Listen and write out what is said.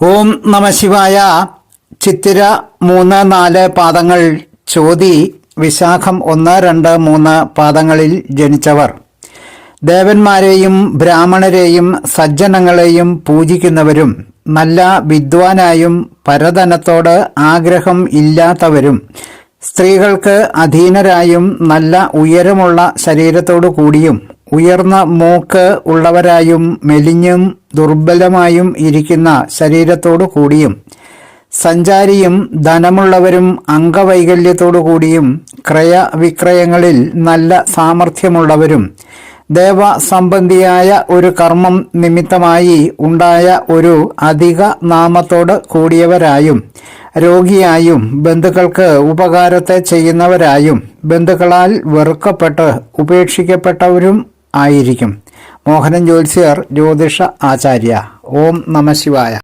ഓം നമശിവായ ചിത്തിര മൂന്ന് നാല് പാദങ്ങൾ ചോതി വിശാഖം ഒന്ന് രണ്ട് മൂന്ന് പാദങ്ങളിൽ ജനിച്ചവർ. ദേവന്മാരെയും ബ്രാഹ്മണരെയും സജ്ജനങ്ങളെയും പൂജിക്കുന്നവരും നല്ല വിദ്വാനായും പരധനത്തോട് ആഗ്രഹം ഇല്ലാത്തവരും സ്ത്രീകൾക്ക് അധീനരായും നല്ല ഉയരമുള്ള ശരീരത്തോടു കൂടിയും ഉയർന്ന മൂക്ക് ഉള്ളവരായും മെലിഞ്ഞും ദുർബലമായും ഇരിക്കുന്ന ശരീരത്തോടു കൂടിയും സഞ്ചാരിയും ധനമുള്ളവരും അംഗവൈകല്യത്തോടു കൂടിയും ക്രയവിക്രയങ്ങളിൽ നല്ല സാമർഥ്യമുള്ളവരും ദേവസംബന്ധിയായ ഒരു കർമ്മം നിമിത്തമായി ഉണ്ടായ ഒരു അധിക നാമത്തോട് കൂടിയവരായും രോഗിയായും ബന്ധുക്കൾക്ക് ഉപകാരത്തെ ചെയ്യുന്നവരായും ബന്ധുക്കളാൽ വെറുക്കപ്പെട്ട് ഉപേക്ഷിക്കപ്പെട്ടവരും ആയിരിക്കും. മോഹനൻ ജ്യോത്സ്യർ ജ്യോതിഷ ആചാര്യ. ഓം നമ ശിവായ.